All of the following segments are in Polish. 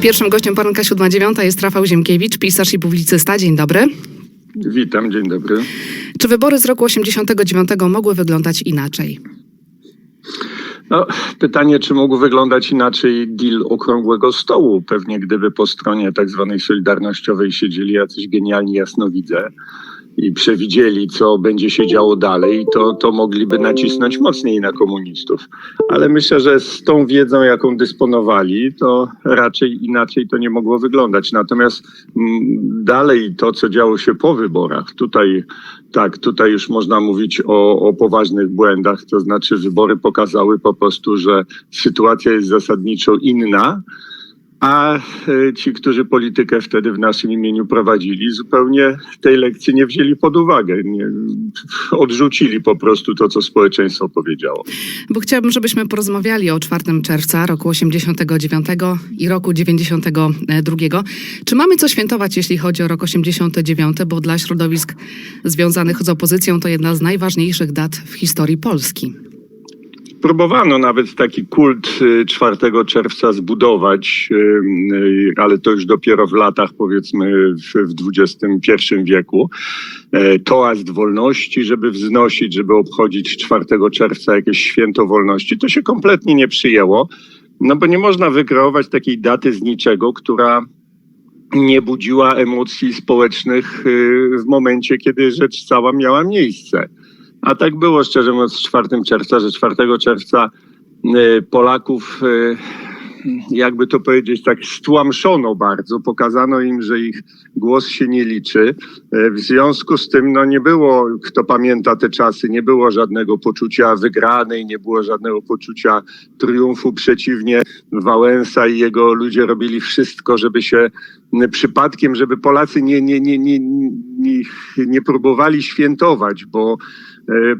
Pierwszym gościem poranka 7.9 jest Rafał Ziemkiewicz, pisarz i publicysta. Dzień dobry. Witam, dzień dobry. Czy wybory z roku 89 mogły wyglądać inaczej? No, pytanie, czy mógł wyglądać inaczej deal okrągłego stołu? Pewnie gdyby po stronie tak zwanej solidarnościowej siedzieli jacyś genialni jasnowidze i przewidzieli, co będzie się działo dalej, to, to mogliby nacisnąć mocniej na komunistów. Ale myślę, że z tą wiedzą, jaką dysponowali, to raczej inaczej to nie mogło wyglądać. Natomiast mm, dalej to, co działo się po wyborach, tutaj tak, tutaj już można mówić o, o poważnych błędach, to znaczy wybory pokazały po prostu, że sytuacja jest zasadniczo inna. A e, ci, którzy politykę wtedy w naszym imieniu prowadzili, zupełnie tej lekcji nie wzięli pod uwagę. Nie, odrzucili po prostu to, co społeczeństwo powiedziało. Bo chciałabym, żebyśmy porozmawiali o 4 czerwca roku 89 i roku 92. Czy mamy co świętować, jeśli chodzi o rok 89, bo dla środowisk związanych z opozycją to jedna z najważniejszych dat w historii Polski. Próbowano nawet taki kult y, 4 czerwca zbudować, y, y, ale to już dopiero w latach, powiedzmy, w, XXI wieku. E, Toast wolności, żeby wznosić, żeby obchodzić 4 czerwca jakieś święto wolności. To się kompletnie nie przyjęło, no bo nie można wykreować takiej daty z niczego, która nie budziła emocji społecznych y, w momencie, kiedy rzecz cała miała miejsce. A tak było, szczerze mówiąc, z 4 czerwca, że 4 czerwca y, Polaków, y, jakby to powiedzieć, tak stłamszono bardzo. Pokazano im, że ich głos się nie liczy. Y, W związku z tym, no nie było, kto pamięta te czasy, nie było żadnego poczucia wygranej, nie było żadnego poczucia triumfu. Przeciwnie, Wałęsa i jego ludzie robili wszystko, żeby się przypadkiem, żeby Polacy nie, nie, nie, nie, nie, nie próbowali świętować, bo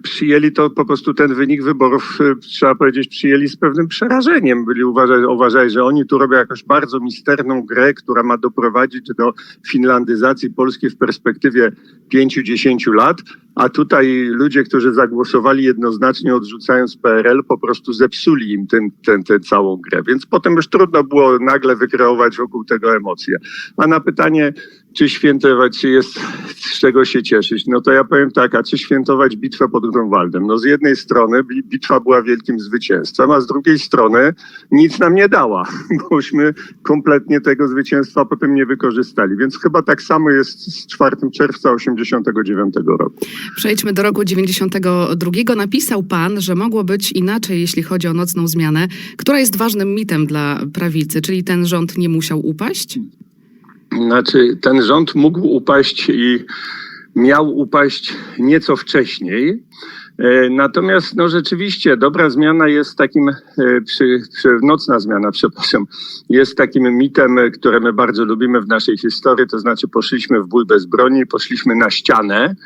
przyjęli to po prostu ten wynik wyborów, e, trzeba powiedzieć, przyjęli z pewnym przerażeniem. Byli uważali, uważali, że oni tu robią jakąś bardzo misterną grę, która ma doprowadzić do finlandyzacji Polski w perspektywie 5-10 lat, a tutaj ludzie, którzy zagłosowali jednoznacznie odrzucając PRL, po prostu zepsuli im tę ten, ten całą grę. Więc potem już trudno było nagle wykreować wokół tego emocje. A na pytanie, czy świętować, czy jest z czego się cieszyć, no to ja powiem tak, a czy świętować bitwę pod Grunwaldem? No z jednej strony bi- bitwa była wielkim zwycięstwem, a z drugiej strony nic nam nie dała, bośmy kompletnie tego zwycięstwa potem nie wykorzystali. Więc chyba tak samo jest z 4 czerwca 89 roku. Przejdźmy do roku 92. Napisał pan, że mogło być inaczej, jeśli chodzi o nocną zmianę, która jest ważnym mitem dla prawicy, czyli ten rząd nie musiał upaść? Znaczy, ten rząd mógł upaść i miał upaść nieco wcześniej. E, Natomiast no rzeczywiście dobra zmiana jest takim, e, przy, przy, nocna zmiana, przepraszam, jest takim mitem, e, które my bardzo lubimy w naszej historii, to znaczy poszliśmy w bój bez broni, poszliśmy na ścianę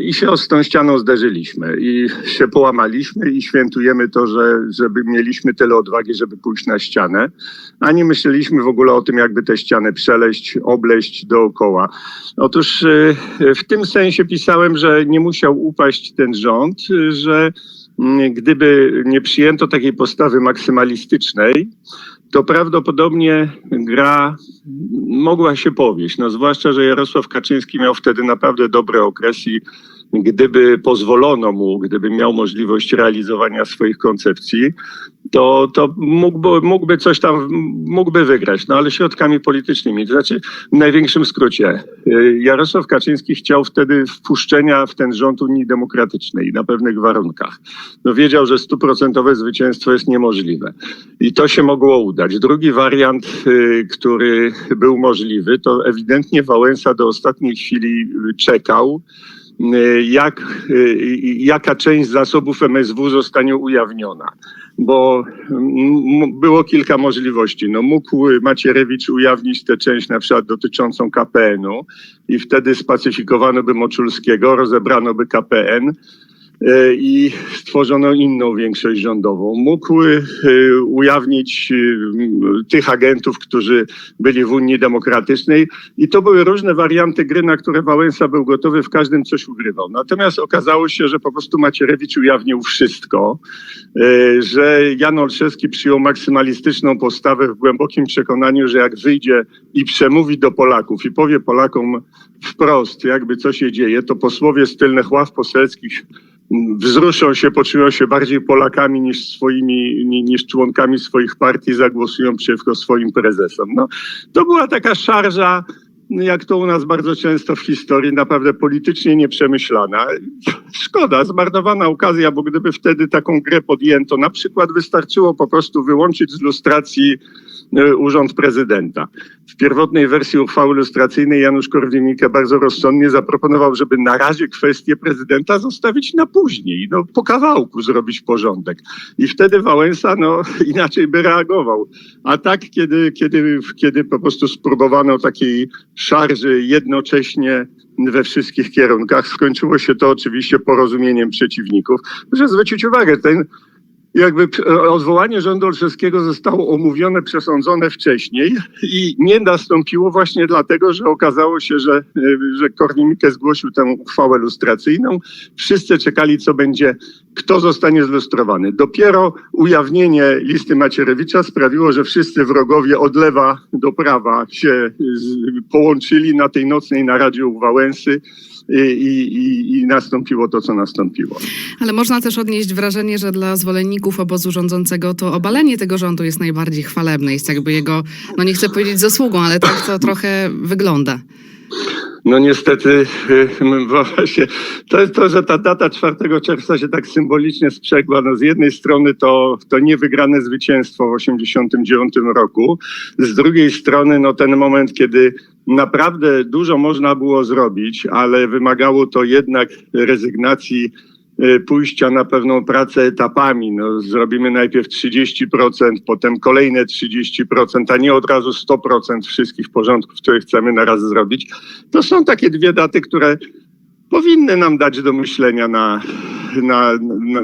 i się z tą ścianą zderzyliśmy i się połamaliśmy i świętujemy to, że żeby mieliśmy tyle odwagi, żeby pójść na ścianę, a nie myśleliśmy w ogóle o tym, jakby tę ścianę przeleść, obleść dookoła. Otóż e, w tym sensie pisałem, że nie musiał upaść ten rząd, e, że mm, gdyby nie przyjęto takiej postawy maksymalistycznej, to prawdopodobnie gra mogła się powieść. No, zwłaszcza, że Jarosław Kaczyński miał wtedy naprawdę dobry okres i gdyby pozwolono mu, gdyby miał możliwość realizowania swoich koncepcji, to, to mógłby, mógłby coś tam, mógłby wygrać, no ale środkami politycznymi. To znaczy, w największym skrócie, y, Jarosław Kaczyński chciał wtedy wpuszczenia w ten rząd Unii Demokratycznej na pewnych warunkach. No wiedział, że stuprocentowe zwycięstwo jest niemożliwe. I to się mogło udać. Drugi wariant, y, który był możliwy, to ewidentnie Wałęsa do ostatniej chwili y, czekał, jak, y, jaka część zasobów MSW zostanie ujawniona. Bo mm, było kilka możliwości. No, mógł Macierewicz ujawnić tę część na przykład dotyczącą KPN-u i wtedy spacyfikowano by Moczulskiego, rozebrano by KPN i stworzono inną większość rządową. Mógł e, ujawnić e, tych agentów, którzy byli w Unii Demokratycznej i to były różne warianty gry, na które Wałęsa był gotowy, w każdym coś ugrywał. Natomiast okazało się, że po prostu Macierewicz ujawnił wszystko, e, że Jan Olszewski przyjął maksymalistyczną postawę w głębokim przekonaniu, że jak wyjdzie i przemówi do Polaków i powie Polakom wprost, jakby co się dzieje, to posłowie z tylnych ław poselskich wzruszą się, poczują się bardziej Polakami niż swoimi, ni- niż członkami swoich partii, zagłosują przeciwko swoim prezesom. No, to była taka szarża, jak to u nas bardzo często w historii, naprawdę politycznie nieprzemyślana. Szkoda, zmarnowana okazja, bo gdyby wtedy taką grę podjęto, na przykład wystarczyło po prostu wyłączyć z lustracji e, urząd prezydenta. W pierwotnej wersji uchwały lustracyjnej Janusz Korwin-Mikke bardzo rozsądnie zaproponował, żeby na razie kwestię prezydenta zostawić na później, no po kawałku zrobić porządek. I wtedy Wałęsa no, inaczej by reagował. A tak, kiedy, kiedy, kiedy po prostu spróbowano takiej szarży jednocześnie we wszystkich kierunkach, skończyło się to oczywiście porozumieniem przeciwników. Proszę zwrócić uwagę, ten jakby e, odwołanie rządu olszewskiego zostało omówione, przesądzone wcześniej i nie nastąpiło właśnie dlatego, że okazało się, że, e, że Korwin-Mikke zgłosił tę uchwałę lustracyjną. Wszyscy czekali, co będzie, kto zostanie zlustrowany. Dopiero ujawnienie listy Macierewicza sprawiło, że wszyscy wrogowie od lewa do prawa się połączyli na tej nocnej naradzie u Wałęsy i, i, i- nastąpiło to, co nastąpiło. Ale można też odnieść wrażenie, że dla zwolenników obozu rządzącego to obalenie tego rządu jest najbardziej chwalebne. Jest jakby jego, no nie chcę powiedzieć zasługą, ale tak to trochę wygląda. No niestety, y, właśnie to to, że ta data 4 czerwca się tak symbolicznie sprzegła. No z jednej strony to, to niewygrane zwycięstwo w 89 roku, z drugiej strony no ten moment, kiedy naprawdę dużo można było zrobić, ale wymagało to jednak rezygnacji pójścia na pewną pracę etapami. No, zrobimy najpierw 30%, potem kolejne 30%, a nie od razu 100% wszystkich porządków, które chcemy na raz zrobić. To są takie dwie daty, które powinny nam dać do myślenia na, na, na,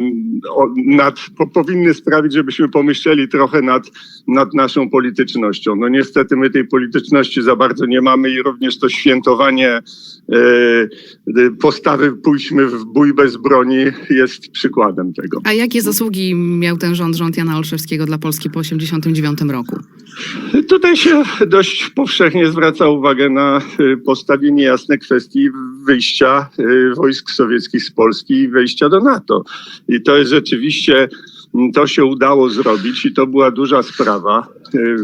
nad, po, powinny sprawić, żebyśmy pomyśleli trochę nad, nad naszą politycznością. No niestety my tej polityczności za bardzo nie mamy i również to świętowanie e, e, postawy pójdźmy w bój bez broni jest przykładem tego. A jakie zasługi miał ten rząd, rząd Jana Olszewskiego dla Polski po 89 roku? Tutaj się dość powszechnie zwraca uwagę na y, postawienie jasnej kwestii wyjścia y, wojsk sowieckich z Polski i wejścia do NATO. I to jest rzeczywiście, mm, to się udało zrobić i to była duża sprawa. Y,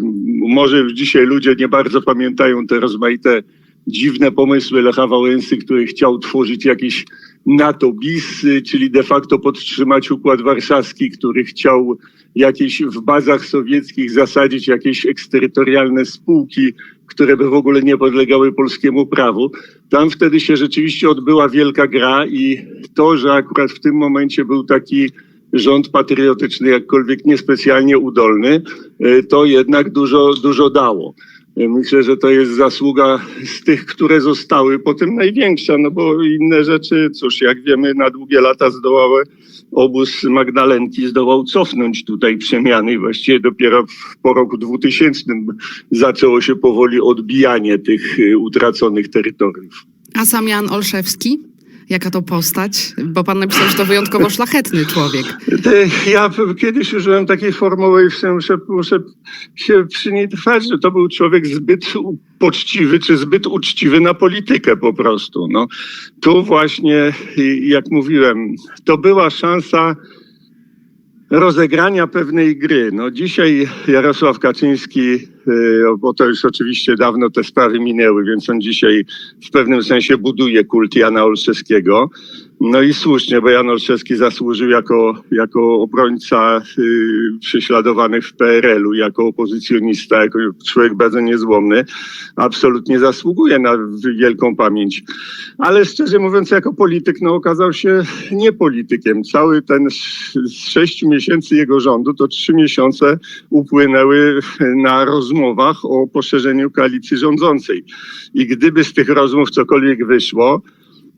Może dzisiaj ludzie nie bardzo pamiętają te rozmaite dziwne pomysły Lecha Wałęsy, który chciał tworzyć jakieś NATO bis, czyli de facto podtrzymać Układ Warszawski, który chciał jakieś w bazach sowieckich zasadzić jakieś eksterytorialne spółki, które by w ogóle nie podlegały polskiemu prawu. Tam wtedy się rzeczywiście odbyła wielka gra i to, że akurat w tym momencie był taki rząd patriotyczny, jakkolwiek niespecjalnie udolny, y, to jednak dużo, dużo dało. Y, Myślę, że to jest zasługa z tych, które zostały, potem największa, no bo inne rzeczy, cóż, jak wiemy, na długie lata zdołały obóz Magdalenki zdołał cofnąć tutaj przemiany właściwie dopiero w- po roku 2000 zaczęło się powoli odbijanie tych y, utraconych terytoriów. A sam Jan Olszewski? Jaka to postać? Bo pan napisał, że to wyjątkowo szlachetny człowiek. Ja kiedyś użyłem takiej formuły i w- muszę, muszę się przy niej trwać, że to był człowiek zbyt poczciwy czy zbyt uczciwy na politykę po prostu. No, tu właśnie, jak mówiłem, to była szansa rozegrania pewnej gry. No dzisiaj Jarosław Kaczyński, bo to już oczywiście dawno te sprawy minęły, więc on dzisiaj w pewnym sensie buduje kult Jana Olszewskiego. No i słusznie, bo Jan Olszewski zasłużył jako, jako obrońca y, prześladowanych w PRL-u, jako opozycjonista, jako człowiek bardzo niezłomny. Absolutnie zasługuje na wielką pamięć. Ale szczerze mówiąc, jako polityk, no okazał się nie politykiem. Cały ten z sześciu miesięcy jego rządu, to trzy miesiące upłynęły na rozmowach o poszerzeniu koalicji rządzącej. I gdyby z tych rozmów cokolwiek wyszło,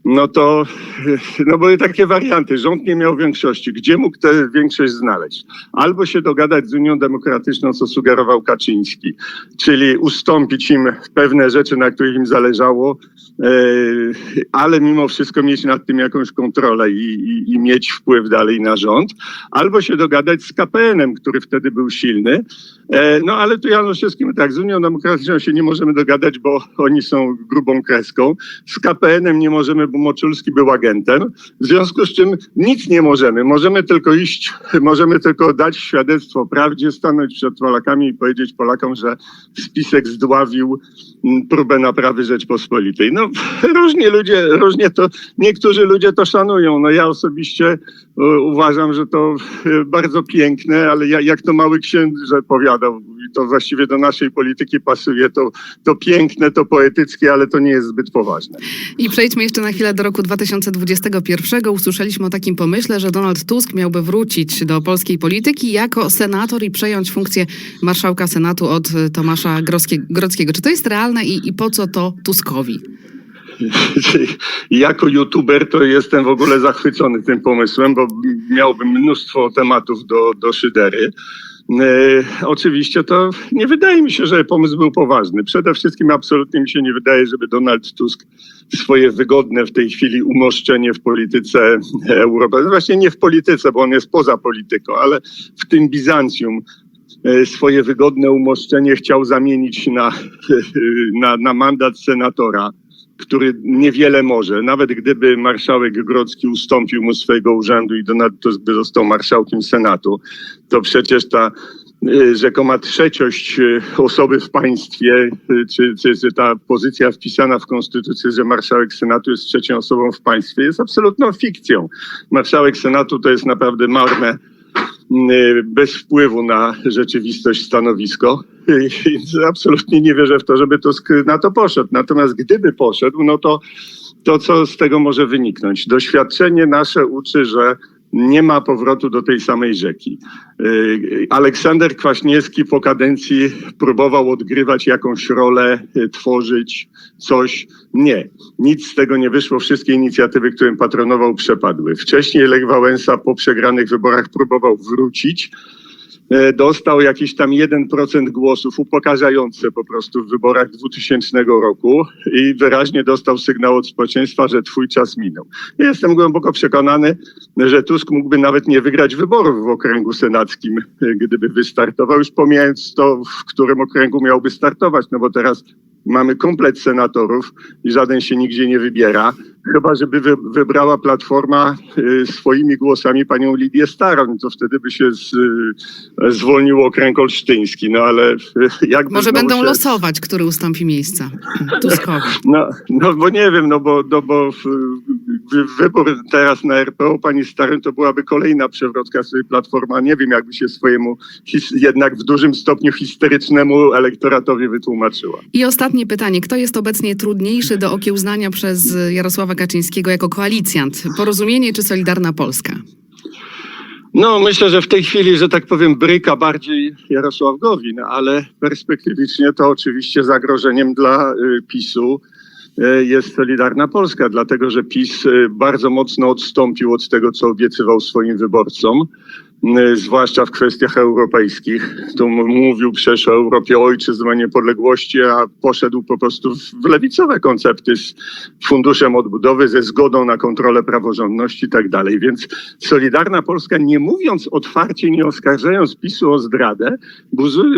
no to no były takie warianty. Rząd nie miał większości. Gdzie mógł tę większość znaleźć? Albo się dogadać z Unią Demokratyczną, co sugerował Kaczyński, czyli ustąpić im pewne rzeczy, na których im zależało, e, ale mimo wszystko mieć nad tym jakąś kontrolę i, i, i mieć wpływ dalej na rząd, albo się dogadać z KPN-em, który wtedy był silny. E, No ale tu Januszewskim tak, z Unią Demokratyczną się nie możemy dogadać, bo oni są grubą kreską. Z KPN-em nie możemy, Moczulski był agentem. W związku z czym nic nie możemy. Możemy tylko iść, możemy tylko dać świadectwo prawdzie, stanąć przed Polakami i powiedzieć Polakom, że spisek zdławił mm, próbę naprawy Rzeczpospolitej. No różni ludzie, różnie to, niektórzy ludzie to szanują. No ja osobiście e, uważam, że to e, bardzo piękne, ale ja, jak to mały księże powiadał, to właściwie do naszej polityki pasuje, to, to piękne, to poetyckie, ale to nie jest zbyt poważne. I przejdźmy jeszcze na chwilę do roku 2021. Usłyszeliśmy o takim pomyśle, że Donald Tusk miałby wrócić do polskiej polityki jako senator i przejąć funkcję marszałka Senatu od Tomasza Grodzkiego. Czy to jest realne i, i po co to Tuskowi? jako youtuber to jestem w ogóle zachwycony tym pomysłem, bo miałbym mnóstwo tematów do, do szydery. E, oczywiście to nie wydaje mi się, że pomysł był poważny. Przede wszystkim absolutnie mi się nie wydaje, żeby Donald Tusk swoje wygodne w tej chwili umoszczenie w polityce europejskiej, właśnie nie w polityce, bo on jest poza polityką, ale w tym Bizancjum e, swoje wygodne umoszczenie chciał zamienić na, na, na mandat senatora który niewiele może. Nawet gdyby marszałek Grodzki ustąpił mu swojego urzędu i Donald Tusk by został marszałkiem Senatu, to przecież ta y, rzekoma trzeciość y, osoby w państwie, y, czy, czy, czy ta pozycja wpisana w konstytucję, że marszałek Senatu jest trzecią osobą w państwie, jest absolutną fikcją. Marszałek Senatu to jest naprawdę marne, bez wpływu na rzeczywistość stanowisko. Absolutnie nie wierzę w to, żeby Tusk na to poszedł. Natomiast gdyby poszedł, no to to, co z tego może wyniknąć? Doświadczenie nasze uczy, że nie ma powrotu do tej samej rzeki. Yy, Aleksander Kwaśniewski po kadencji próbował odgrywać jakąś rolę, yy, tworzyć coś. Nie, nic z tego nie wyszło. Wszystkie inicjatywy, którym patronował, przepadły. Wcześniej Lech Wałęsa po przegranych wyborach próbował wrócić. E, dostał jakiś tam 1% głosów, upokarzające po prostu w wyborach 2000 roku i wyraźnie dostał sygnał od społeczeństwa, że twój czas minął. Jestem głęboko przekonany, że Tusk mógłby nawet nie wygrać wyborów w okręgu senackim, e, gdyby wystartował, już pomijając to, w którym okręgu miałby startować, no bo teraz mamy komplet senatorów i żaden się nigdzie nie wybiera. Chyba, żeby wy, wybrała Platforma y, swoimi głosami panią Lidię Staroń, to wtedy by się z, y, zwolnił okręg olsztyński. No ale y, jakby Może będą się, losować, który ustąpi miejsca Tuskowi. No, no bo nie wiem, no bo, no bo w, wybór teraz na RPO pani Staroń to byłaby kolejna przewrotka sobie Platforma. Nie wiem, jakby się swojemu his, jednak w dużym stopniu histerycznemu elektoratowi wytłumaczyła. I ostatnie pytanie. Kto jest obecnie trudniejszy do okiełznania przez Jarosława Kaczyńskiego jako koalicjant? Porozumienie czy Solidarna Polska? No, myślę, że w tej chwili, że tak powiem, bryka bardziej Jarosław Gowin, ale perspektywicznie to oczywiście zagrożeniem dla y, PiSu y, jest Solidarna Polska, dlatego że PiS y, bardzo mocno odstąpił od tego, co obiecywał swoim wyborcom, zwłaszcza w kwestiach europejskich. Tu mówił przecież o Europie ojczyzn, niepodległości, a poszedł po prostu w- lewicowe koncepty z funduszem odbudowy, ze zgodą na kontrolę praworządności i tak dalej. Więc Solidarna Polska, nie mówiąc otwarcie, nie oskarżając PiSu o zdradę,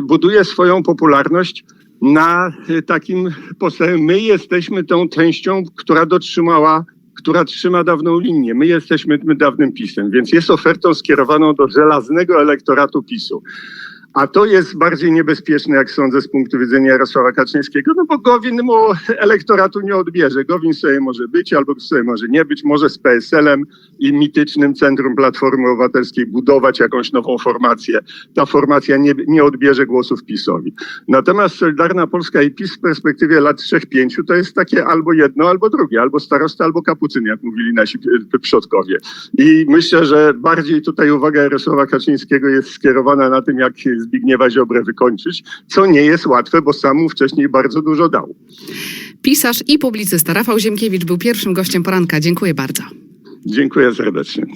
buduje swoją popularność na y, takim postępie. My jesteśmy tą częścią, która dotrzymała, która trzyma dawną linię. My jesteśmy tym dawnym PiSem, więc jest ofertą skierowaną do żelaznego elektoratu PiSu. A to jest bardziej niebezpieczne, jak sądzę, z punktu widzenia Jarosława Kaczyńskiego, no bo Gowin mu elektoratu nie odbierze. Gowin sobie może być albo sobie może nie być, może z PSL-em i mitycznym Centrum Platformy Obywatelskiej budować jakąś nową formację. Ta formacja nie, nie odbierze głosów PiSowi. Natomiast Solidarna Polska i PiS w perspektywie lat 3-5 to jest takie albo jedno, albo drugie, albo starosta, albo kapucyn, jak mówili nasi przodkowie. I myślę, że bardziej tutaj uwaga Jarosława Kaczyńskiego jest skierowana na tym, jak Zbigniewa Ziobrę wykończyć, co nie jest łatwe, bo sam mu wcześniej bardzo dużo dał. Pisarz i publicysta Rafał Ziemkiewicz był pierwszym gościem poranka. Dziękuję bardzo. Dziękuję serdecznie.